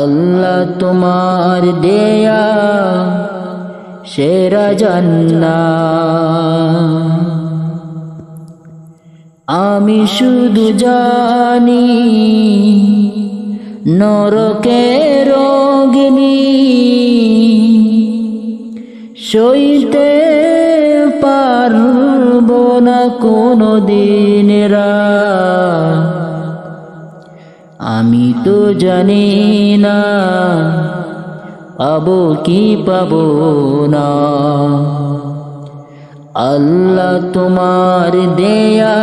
আল্লাহ তোমার দেয়া, সেরা জান্না আমি শুধু জানি নরকের অগ্নি সইতে পারব না কোনো দিন আমি তো জানি না, পাবো কি পাবো না। আল্লাহ তোমার দেয়া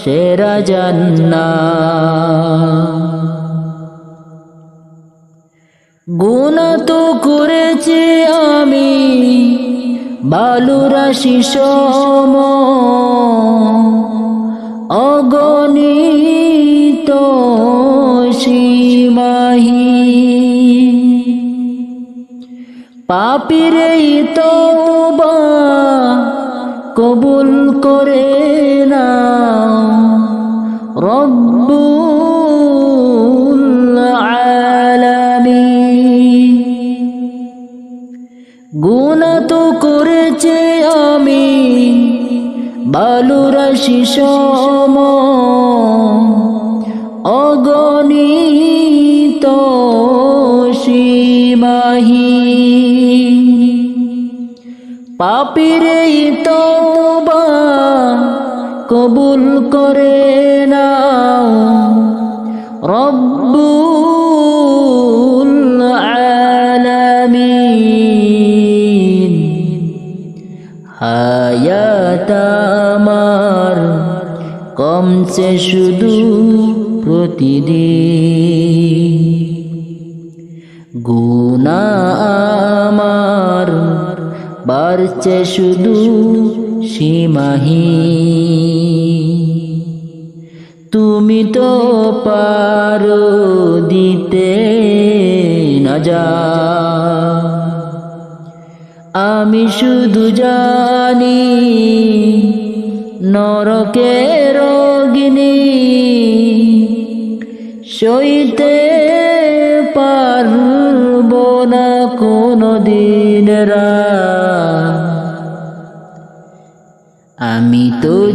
সেরা জান্না গুণা তো করেছি আমি বালুরাশি সম অগণিত সীমাহি পাপির তো কবুল করে না রব্বুল আলামিন। গুণা তো করেছে আমি বালুরাশি সম পাপির তোবা কবুল করে না রব্বুল আলামিন হায়াত আমার কমছে শুধু প্রতিদিন। আমার বাড়ছে শুধু সীমাহি তুমি তো পারো দিতে না যা। আমি শুধু জানি নরকের অগ্নি সইতে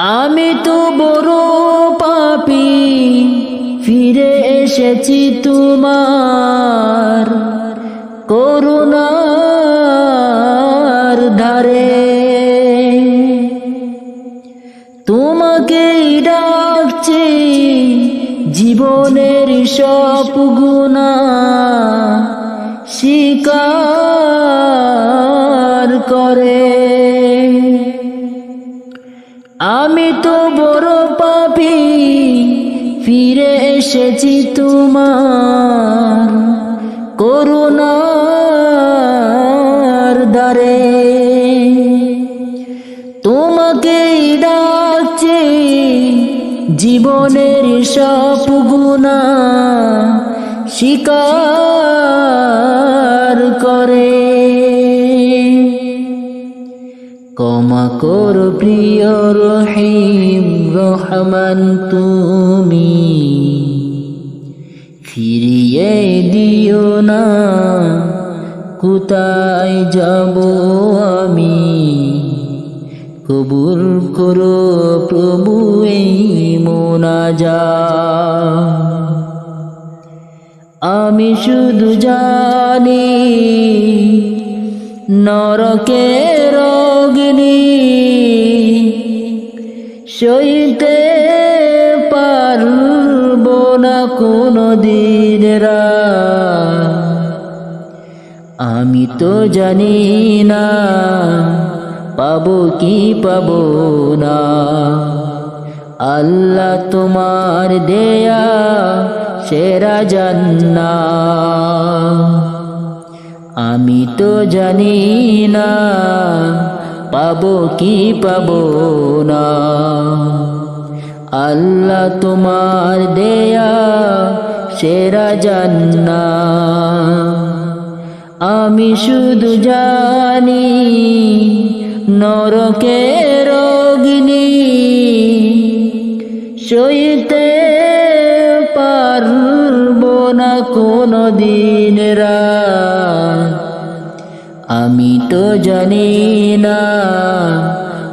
আমি তো বড় পাপি, ফিরে এসেছি তোমার করুণার ধারে। তোমাকে ডাকছি জীবনের সব গুণা, শিকার করে। এসেছি তোমার করুণার দ্বারে। তোমাকে ডাকছি জীবনের সব গুণা স্বীকার করে। কর প্রিয় রহিম রহমান তুমি। ফিরিয়ে দিও না, কোথায় যাব আমি? কবুল করো প্রভু, এই মোনাজা। আমি শুধু জানি, নরকের সইতে পারব না কোনো দিন। আমি তো জানি না পাবো কি পাবো না আল্লাহ তোমার দেয়া সেরা জান্না আমি তো জানি না পাবো কি পাবো না? আল্লাহ তোমার দেয়া সেরা জান্না আমি শুধু জানি নরকে অগ্নি সইতে পারব না কোনো দিন আমি তো জানি না